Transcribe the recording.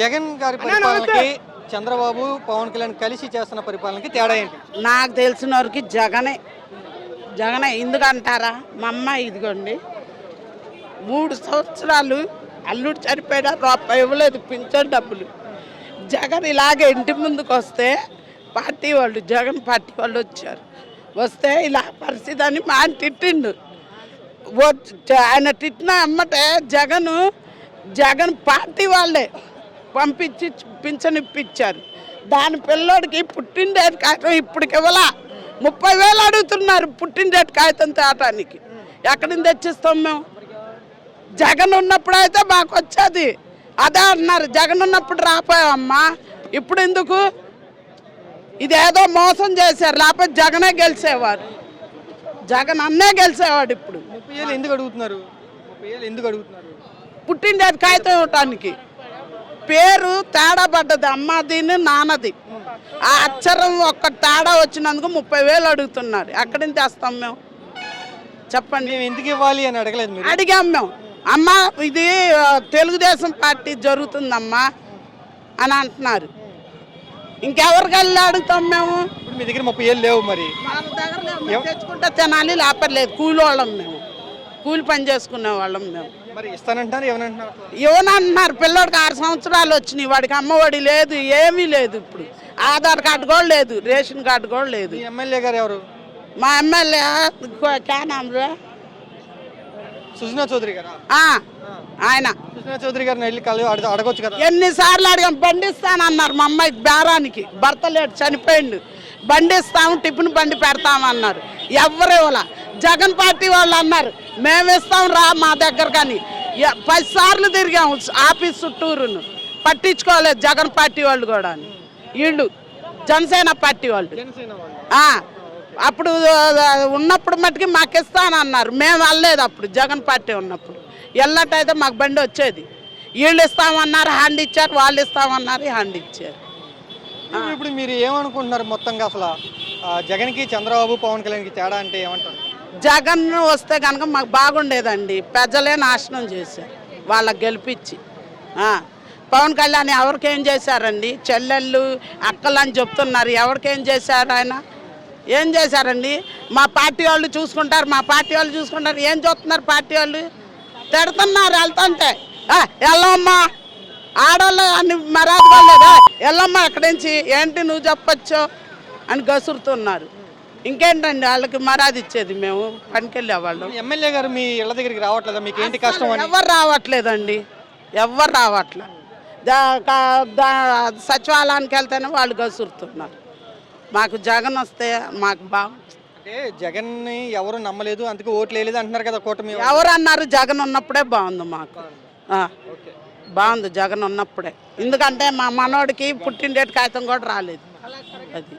జగన్ గారి పరిపాలనకి చంద్రబాబు పవన్ కళ్యాణ్ కలిసి చేస్తున్న పరిపాలనకి తేడా ఏంటి? నాకు తెలిసిన వరకు జగనే జగనే ఎందుకంటారా? మా అమ్మ ఇదిగోండి మూడు సంవత్సరాలు అల్లుడు చనిపోయినా రూపాయి ఇవ్వలేదు పింఛన్ డబ్బులు. జగన్ ఇలాగే ఇంటి ముందుకు వస్తే పార్టీ వాళ్ళు జగన్ పార్టీ వాళ్ళు వచ్చారు. వస్తే ఇలా పరిస్థితి అని మా ఆయన తిట్టిండు. ఆయన తిట్టిన అమ్మటే జగన్ జగన్ పార్టీ వాళ్ళే పంపించి పింఛన్ ఇప్పించారు దాని పిల్లోడికి పుట్టినడేటి కాగితం ఇప్పటికి ఇవ్వలా? ముప్పై వేలు అడుగుతున్నారు పుట్టినడేటి కాగితం తేటానికి. ఎక్కడి నుంచి తెచ్చిస్తాం మేము? జగన్ ఉన్నప్పుడు అయితే మాకు వచ్చేది. అదే అన్నారు జగన్ ఉన్నప్పుడు రాపోయామమ్మా ఇప్పుడు ఎందుకు? ఇదేదో మోసం చేశారు లేకపోతే జగనే గెలిచేవారు. జగన్ అన్నే గెలిచేవాడు ఇప్పుడు. ముప్పై ఎందుకు అడుగుతున్నారు? ముప్పై ఎందుకు అడుగుతున్నారు? పుట్టినడేది కాగితం ఇవ్వటానికి. పేరు తేడా పడ్డది అమ్మదిని నాన్నది. ఆ అక్షరం ఒక్క తేడా వచ్చినందుకు ముప్పై వేలు అడుగుతున్నారు. ఎక్కడి నుంచి తెస్తాం మేము? చెప్పండి. మేము ఎందుకు ఇవ్వాలి అని అడగలేదు మీరు? అడిగాం మేము. అమ్మ ఇది తెలుగుదేశం పార్టీ జరుగుతుందమ్మా అని అంటున్నారు. ఇంకెవరికి వెళ్ళి అడుగుతాం మేము? ఇప్పుడు మీ దగ్గర ముప్పై ఏళ్ళు లేవు మరి. మన దగ్గర లేవు. మేము తెచ్చుకుంటే తినాలి లేపర్లేదు కూలి వాళ్ళం మేము. కూలి పని చేసుకునే వాళ్ళం మేము. మరి ఇస్తానంటున్నారు ఏమనంటున్నారు? ఇవ్వనంటున్నారు పిల్లోడికి ఆరు సంవత్సరాలు వచ్చినాయి. వాడికి అమ్మఒడి లేదు ఏమీ లేదు ఇప్పుడు. ఆధార్ కార్డు కూడా లేదు రేషన్ కార్డు కూడా లేదు. మీ ఎమ్మెల్యే గారు ఎవరు? మా ఎమ్మెల్యే క్యానామ్రా సుజనా చౌదరి గారా? ఆయన. సుజనా చౌదరి గారిని వెళ్ళి కలు అడగ అడగొచ్చు కదా? ఎన్నిసార్లు అడిగాం బండి ఇస్తానన్నారు మా అమ్మాయి బేరానికి. భర్త లేడు చనిపోయిండు. బండి ఇస్తాము టిఫిన్ బండి పెడతామన్నారు. ఎవరు ఇవ్వాల. జగన్ పార్టీ వాళ్ళు అన్నారు మేము ఇస్తాం రా మా దగ్గర కానీ. పది సార్లు తిరిగాము ఆఫీస్ చుట్టూరును. పట్టించుకోలేదు జగన్ పార్టీ వాళ్ళు కూడా వీళ్ళు జనసేన పార్టీ వాళ్ళు. అప్పుడు ఉన్నప్పుడు మట్టుకి మాకు ఇస్తానన్నారు మేము వెళ్ళలేదు అప్పుడు జగన్ పార్టీ ఉన్నప్పుడు. వెళ్ళట్టయితే మాకు బండి వచ్చేది. వీళ్ళు ఇస్తామన్నారు హ్యాండ్ ఇచ్చారు వాళ్ళు ఇస్తామన్నారు హ్యాండ్ ఇచ్చారు. ఇప్పుడు- మీరు ఏమనుకుంటున్నారు మొత్తంగా అసలు? జగన్కి చంద్రబాబు పవన్ కళ్యాణ్కి తేడా అంటే ఏమంటారు? జగన్ వస్తే కనుక మాకు బాగుండేదండి. ప్రజలే నాశనం చేశారు. వాళ్ళకి గెలిపించి పవన్ కళ్యాణ్ ఎవరికేం చేశారండి? చెల్లెళ్ళు అక్కలు అని చెప్తున్నారు. ఎవరికేం చేశారు ఆయన? ఏం చేశారండి? మా పార్టీ వాళ్ళు చూసుకుంటారు మా పార్టీ వాళ్ళు చూసుకుంటారు. ఏం చూస్తున్నారు పార్టీ వాళ్ళు? తిడుతున్నారు వెళ్తుంటే. ఎల్లమ్మా వెళ్ళమ్మా ఆడవాళ్ళు అన్ని మర్యాద వాళ్ళేదా వెళ్ళమ్మా ఎక్కడి నుంచి? ఏంటి నువ్వు చెప్పచ్చు? అని గసురుతున్నారు. ఇంకేంటండి? వాళ్ళకి మర్యాద ఇచ్చేది మేము పనికెళ్ళే వాళ్ళు. ఎమ్మెల్యే గారు మీ ఇళ్ళ దగ్గరికి రావట్లేదా? మీకు ఏంటి కష్టం అని? ఎవరు రావట్లేదండి. ఎవరు రావట్లే. దా- కా- దా- సచివాలయానికి వెళ్తేనే వాళ్ళు గసురుతున్నారు మాకు జగన్ వస్తే మాకు అంటే జగన్ ఎవరు నమ్మలేదు అందుకే ఓట్లు వేయలేదు అంటున్నారు కదా కూటమి. ఎవరు అన్నారు జగన్ ఉన్నప్పుడే బాగుంది మాకు. ఆ, బాగుంది జగన్ ఉన్నప్పుడే. ఎందుకంటే మా మనోడికి పుట్టినడేటి కాగితం కూడా రాలేదు. అది.